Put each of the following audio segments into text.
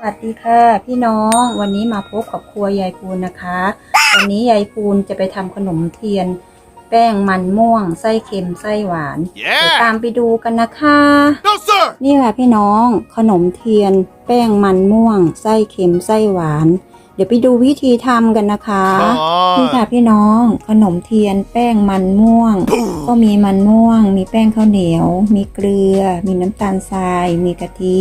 สวัสดีค่ะพี่น้องวันนี้มาพบกับครัวยายปูนนะคะ วันนี้ยายปูนจะไปทำขนมเทียน แป้งมันม่วง ไส้เค็มไส้หวานเดี๋ยวตามไปดูกันนะคะ No, sir! นี่ค่ะพี่น้องขนมเทียน แป้งมันม่วง ไส้เค็มไส้หวาน เดี๋ยวไปดูวิธีทำกันนะคะ Come นี่ค่ะ on. พี่น้องขนมเทียน แป้งมันม่วง ก็มีมันม่วง มีแป้งข้าวเหนียว มีเกลือ มีน้ำตาลทราย มีกะทิ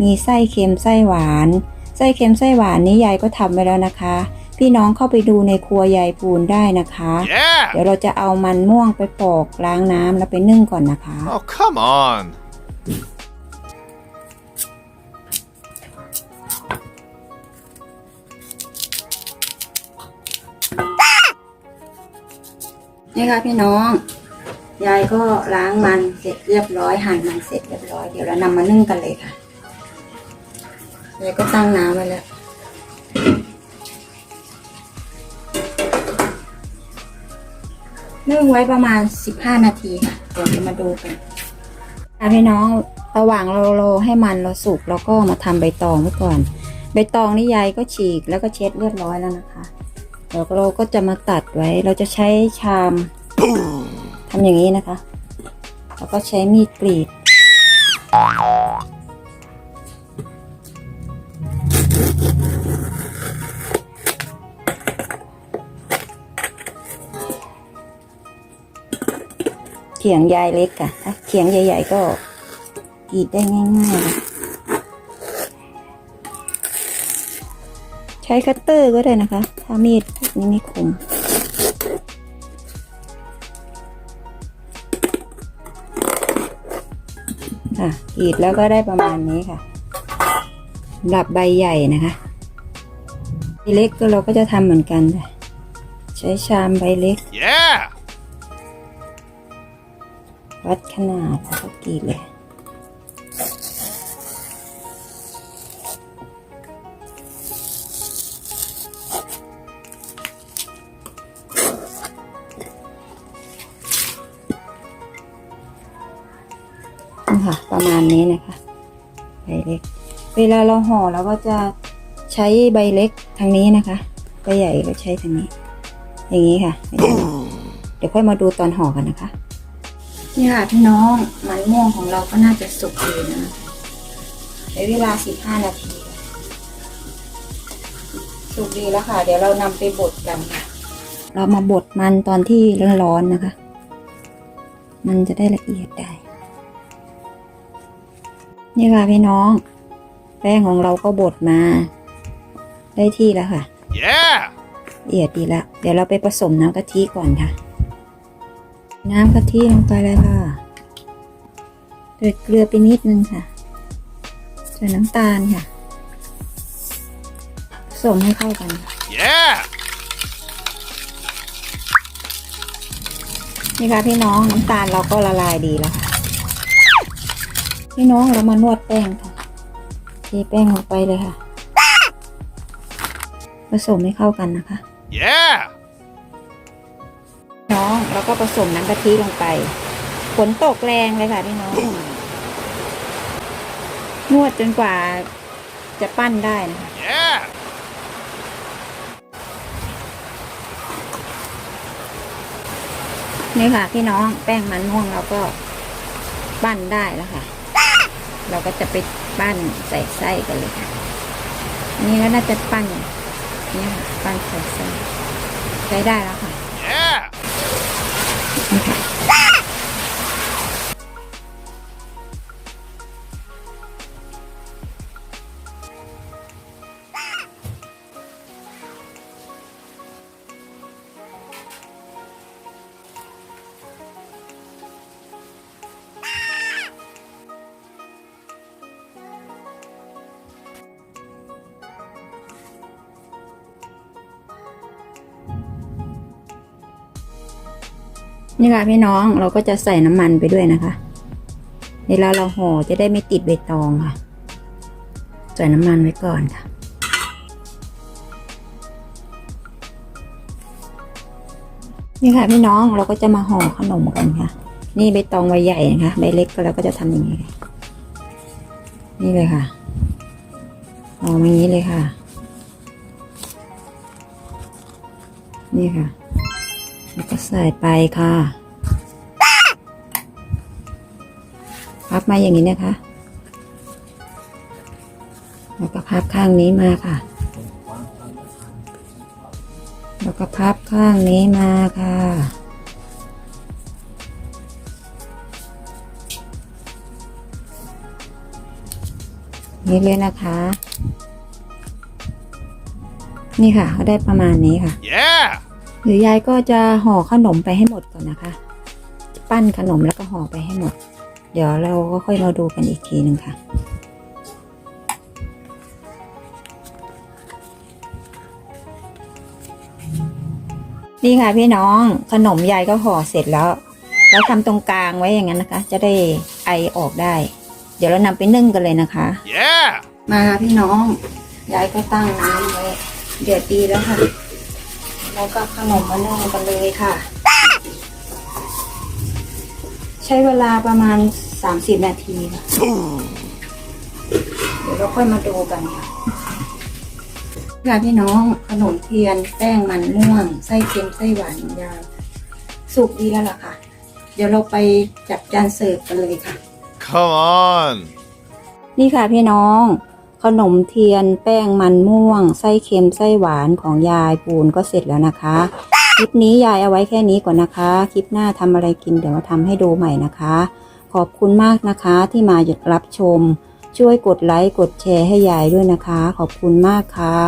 มีไส้เค็มไส้หวาน ไส้เค็มไส้หวานนี้ยายก็ทำไว้แล้วนะคะ พี่น้องเข้าไปดูในครัวยายปูนได้นะคะ Yeah! เดี๋ยวเราจะเอามันม่วงไปปอกล้างน้ำแล้วไปนึ่งก่อนนะคะ Oh, come on. นี่ค่ะพี่น้อง ยายก็ล้างมันเสร็จเรียบร้อยหั่นมันเสร็จเรียบร้อยเดี๋ยวเรานำมานึ่งกันเลยค่ะ ยายก็ตั้งน้ำไว้แล้วนึ่งไว้ประมาณ 15 นาทีค่ะเดี๋ยวมาดูกันค่ะพี่น้องระหว่างเรารอให้มันเราสุกเราก็มาทำใบตองไว้ก่อน ใบตองนี่ยายก็ฉีกแล้วก็เช็ดเรียบร้อยแล้วนะคะเดี๋ยวเราก็จะมาตัดไว้ เราจะใช้ชามทำอย่างนี้นะคะ แล้วก็ใช้มีดกรีด ขียงยายเล็กอะถ้าเขียงใหญ่ ๆ ก็กรีดได้ง่ายๆ ใช้คัตเตอร์ก็ได้นะคะ ถ้ามีดนี้ไม่คมค่ะกรีดแล้วก็ได้ประมาณนี้ค่ะสำหรับใบใหญ่นะคะใบเล็กก็เราก็จะทำเหมือนกันค่ะใช้ชามใบเล็ก Yeah! วัดขนาดแล้วก็กรีดเลยนี่ค่ะประมาณนี้นะคะใบเล็ก เวลาเราห่อเราก็จะใช้ใบเล็กทางนี้นะคะใบใหญ่ก็ใช้ทางนี้ อย่างนี้ค่ะ เดี๋ยวค่อยมาดูตอนห่อกันนะคะ นี่ค่ะพี่น้องมันม่วงของเราก็น่าจะสุกดีนะใช้เวลา15นาที สุกดีแล้วค่ะ เดี๋ยวเรานำไปบดกันค่ะ เรามาบดมันตอนที่ร้อนๆนะคะ มันจะได้ละเอียดได้ นี่ค่ะพี่น้อง แป้งของเราก็บดมา ได้ที่แล้วค่ะ Yeah! ละเอียดดีแล้ว เดี๋ยวเราไปผสมน้ำกะทิก่อนค่ะ น้ำกะทิลงไปเลยค่ะเกลือเกลือไปนิดนึงค่ะใส่น้ำตาลค่ะผสมให้เข้ากันค่ะ Yeah! นี่ค่ะพี่น้องน้ำตาลเราก็ละลายดีแล้วค่ะพี่น้องเรามานวดแป้งค่ะเทแป้งลงไปเลยค่ะ ผสมให้เข้ากันนะคะ Yeah! น้องแล้วก็ผสมน้ำกะทิลงไป ฝนตกแรงเลยค่ะพี่น้อง นวดจนกว่าจะปั้นได้นะคะ Yeah! นี่ค่ะพี่น้องแป้งมันม่วงเราก็ปั้นได้แล้วค่ะ เราก็จะไปปั้นใส่ไส้กันเลยค่ะอันนี่ก็น่าจะปั้นเนี่ยค่ะ ปั้นใส่ไส้ใช้ได้แล้วค่ะ Yeah! นี่ นี่ค่ะพี่น้องเราก็จะใส่น้ำมันไปด้วยนะคะ เวลาเราห่อจะได้ไม่ติดใบตองค่ะ ใส่น้ำมันไว้ก่อนค่ะ นี่ค่ะพี่น้องเราก็จะมาห่อขนมกันค่ะ นี่ใบตองใบใหญ่นะคะใบเล็กก็เราก็จะทำอย่างนี้นี่เลยค่ะห่อมาอย่างนี้เลยค่ะ นี่ค่ะ แล้วก็ใส่ไปค่ะ พับมาอย่างนี้นะคะ แล้วก็พับข้างนี้มาค่ะ แล้วก็พับข้างนี้มาค่ะนี่เลยนะคะ นี่ค่ะก็ได้ประมาณนี้ค่ะ Yeah! หรือยายก็จะห่อขนมไปให้หมดก่อนนะคะ ปั้นขนมแล้วก็ห่อไปให้หมด เดี๋ยวเราก็ค่อยมาดูกันอีกทีหนึ่งค่ะนี่ค่ะพี่น้องขนมยายก็ห่อเสร็จแล้วแล้วทำตรงกลางไว้อย่างนั้นนะคะ จะได้ไอออกได้ เดี๋ยวเรานำไปนึ่งกันเลยนะคะ Yeah! มาค่ะพี่น้องยายก็ตั้งน้ำไว้เดือดดีแล้วค่ะ แล้วก็ขนมมานึ่งกันเลยค่ะ ใช้เวลาประมาณสามสิบนาทีค่ะ เดี๋ยวเราค่อยมาดูกันค่ะค่ะพี่น้องขนมเทียนแป้งมันม่วง ไส้เค็มไส้หวานของยายสุกดีแล้วล่ะค่ะ เดี๋ยวเราไปจัดจานเสิร์ฟกันเลยค่ะ Come on! นี่ค่ะพี่น้อง ขนมเทียนแป้งมันม่วง ไส้เค็มไส้หวานของยายปูนก็เสร็จแล้วนะคะ คลิปนี้ยายเอาไว้แค่นี้ก่อนนะคะ คลิปหน้าทำอะไรกินเดี๋ยวมาทำให้ดูใหม่นะคะ ขอบคุณมากนะคะที่มาหยุดรับชม ช่วยกดไลค์กดแชร์ให้ยายด้วยนะคะ ขอบคุณมากค่ะ